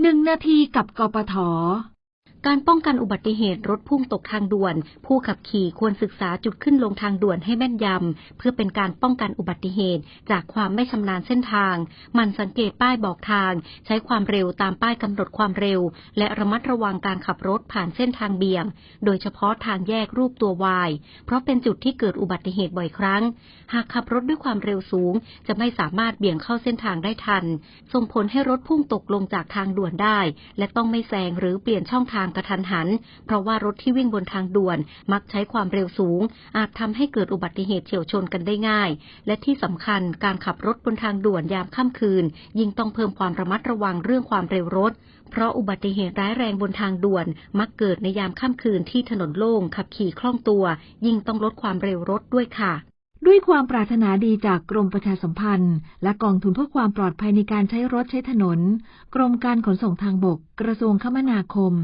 หนึ่งนาทีกับกปท การป้องกันอุบัติเหตุรถพุ่งตกทางด่วน ผู้ขับขี่ควรศึกษาจุดขึ้นลงทางด่วนให้แม่นยำ เพื่อเป็นการป้องกันอุบัติเหตุ จากความไม่ชำนาญเส้นทาง มันสังเกตป้ายบอกทาง ใช้ความเร็วตามป้ายกำหนดความเร็ว และระมัดระวังการขับรถผ่านเส้นทางเบี่ยง โดยเฉพาะทางแยกรูปตัววาย เพราะเป็นจุดที่เกิดอุบัติเหตุบ่อยครั้ง หากขับรถด้วยความเร็วสูง จะไม่สามารถเบี่ยงเข้าเส้นทางได้ทัน ส่งผลให้รถพุ่งตกลงจากทางด่วนได้ และต้องไม่แซงหรือเปลี่ยนช่องทางกระทันหัน เพราะว่ารถที่วิ่งบนทางด่วน มักใช้ความเร็วสูง อาจทำให้เกิดอุบัติเหตุเฉียวชนกันได้ง่าย และที่สำคัญการขับรถบนทางด่วนยามค่ำคืน ยิ่งต้องเพิ่มความระมัดระวังเรื่องความเร็วรถ เพราะอุบัติเหตุร้ายแรงบนทางด่วน มักเกิดในยามค่ำคืนที่ถนนโล่งขับขี่คล่องตัว ยิ่งต้องลดความเร็วรถด้วยค่ะด้วยความปรารถนาดีจากกรมประชาสัมพันธ์ และกองทุนเพื่อความปลอดภัยในการใช้รถใช้ถนน กรมการขนส่งทางบก กระทรวงคมนาคม